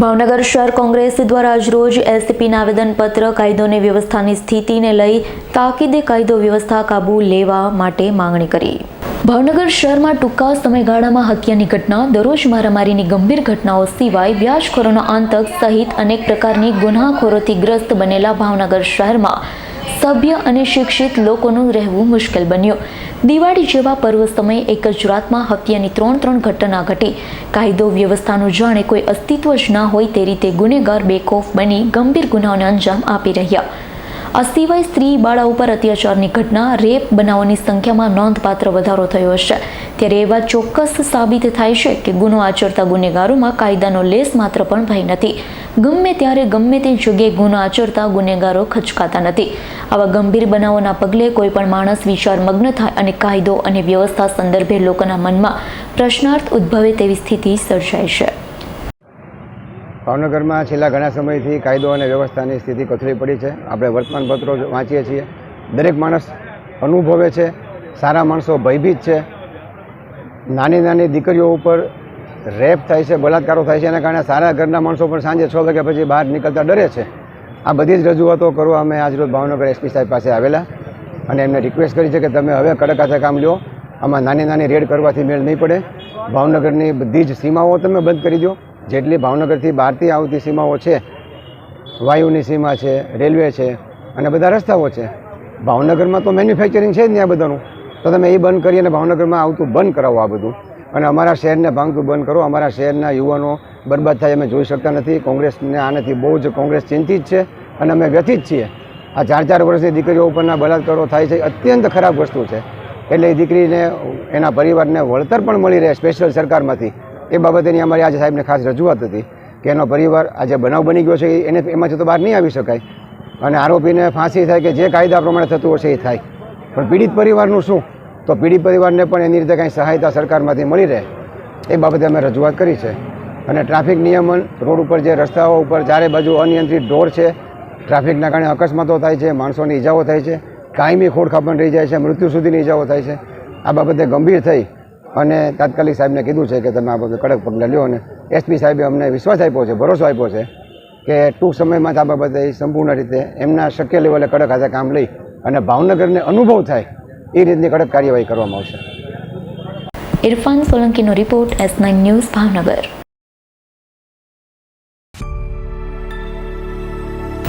ભાવનગર શહેર કોંગ્રેસ દ્વારા આજરોજ એસપીના આવેદનપત્ર કાયદોની વ્યવસ્થાની સ્થિતિને લઈ તાકીદે કાયદો વ્યવસ્થા કાબૂ લેવા માટે માંગણી કરી. ભાવનગર શહેરમાં ટૂંકા સમયગાળામાં હત્યાની ઘટના, દરરોજ મારામારીની ગંભીર ઘટનાઓ સિવાય વ્યાજખોરોનો આતંક સહિત અનેક પ્રકારની ગુનાખોરોથી ગ્રસ્ત બનેલા ભાવનગર શહેરમાં સભ્ય અને શિક્ષિત લોકોનું રહેવું મુશ્કેલ બન્યું. દિવાળી જેવા પર્વ સમયે એક જ રાતમાં હત્યાની ત્રણ ત્રણ ઘટના ઘટી. કાયદો વ્યવસ્થાનું જાણે કોઈ અસ્તિત્વ જ ના હોય તે રીતે ગુનેગાર બેખોફ બની ગંભીર ગુનાઓને અંજામ આપી રહ્યા. આ સિવાય સ્ત્રી, બાળા ઉપર અત્યાચારની ઘટના, રેપ બનાવોની સંખ્યામાં નોંધપાત્ર વધારો થયો હશે. ત્યારે એ વાત ચોક્કસ સાબિત થાય છે કે ગુનો આચરતા ગુનેગારોમાં કાયદાનો લેસ માત્ર પણ ભય નથી. ગમે ત્યારે ગમે તે જગ્યાએ ગુનો આચરતા ગુનેગારો ખચકાતા નથી. આવા ગંભીર બનાવોના પગલે કોઈ પણ માણસ વિચાર મગ્ન થાય અને કાયદો અને વ્યવસ્થા સંદર્ભે લોકોના મનમાં પ્રશ્નાર્થ ઉદ્ભવે તેવી સ્થિતિ સર્જાય છે. ભાવનગરમાં છેલ્લા ઘણા સમયથી કાયદો અને વ્યવસ્થાની સ્થિતિ કથળી પડી છે. આપણે વર્તમાનપત્રો વાંચીએ છીએ. દરેક માણસ અનુભવે છે. સારા માણસો ભયભીત છે. નાની નાની દીકરીઓ ઉપર રેપ થાય છે બલાત્કારો થાય છે. એના કારણે સારા ઘરના માણસો પણ સાંજે છ વાગ્યા પછી બહાર નીકળતા ડરે છે. આ બધી જ રજૂઆતો કરવા અમે આજરોજ ભાવનગર એસપી સાહેબ પાસે આવેલા અને એમને રિક્વેસ્ટ કરી છે કે તમે હવે કડક હાથે કામ લ્યો. આમાં નાની નાની રેડ કરવાથી મેળ નહીં પડે. ભાવનગરની બધી જ સીમાઓ તમે બંધ કરી દો. જેટલી ભાવનગરથી બહારથી આવતી સીમાઓ છે, વાયુની સીમા છે, રેલવે છે અને બધા રસ્તાઓ છે, ભાવનગરમાં તો મેન્યુફેક્ચરિંગ છે જ ત્યાં બધાનું. તો તમે એ બંધ કરી અને ભાવનગરમાં આવતું બંધ કરાવો આ બધું. અને અમારા શહેરને ભાંગતું બંધ કરો. અમારા શહેરના યુવાનો બરબાદ થાય અમે જોઈ શકતા નથી. કોંગ્રેસને આનાથી બહુ જ કોંગ્રેસ ચિંતિત છે અને અમે વ્યથિત છીએ. આ ચાર ચાર વર્ષની દીકરીઓ ઉપરના બલાત્કારો થાય છે. અત્યંત ખરાબ વસ્તુ છે. એટલે એ દીકરીને, એના પરિવારને વળતર પણ મળી રહે સ્પેશિયલ સરકારમાંથી. એ બાબતેની અમારી આજે સાહેબને ખાસ રજૂઆત હતી કે એનો પરિવાર આજે બનાવ બની ગયો છે એને એમાંથી તો બહાર નહીં આવી શકાય. અને આરોપીને ફાંસી થાય કે જે કાયદા પ્રમાણે થતું હશે એ થાય. પણ પીડિત પરિવારનું શું? તો પીડિત પરિવારને પણ એની રીતે કાંઈ સહાયતા સરકારમાંથી મળી રહે. એ બાબતે અમે રજૂઆત કરી છે. અને ટ્રાફિક નિયમન, રોડ ઉપર જે રસ્તાઓ ઉપર ચારે બાજુ અનિયંત્રિત ઢોર છે, ટ્રાફિકના કારણે અકસ્માતો થાય છે, માણસોની ઈજાઓ થાય છે, કાયમી ખોડખાપણ રહી જાય છે, મૃત્યુ સુધીની ઈજાઓ થાય છે. આ બાબતે ગંભીર થઈ અને તાત્કાલિક સાહેબને કીધું છે કે તમે આ બાબતે કડક પગલાં લ્યો અને એસપી સાહેબે અમને વિશ્વાસ આપ્યો છે, ભરોસો આપ્યો છે કે ટૂંક સમયમાં આ બાબતે સંપૂર્ણ રીતે એમના શક્ય લેવલે કડક હાથે કામ લઈ અને ભાવનગરને અનુભવ થાય એ રીતની કડક કાર્યવાહી કરવામાં આવશે. Irfan સોલંકીનો report S nine news Bhavnagar.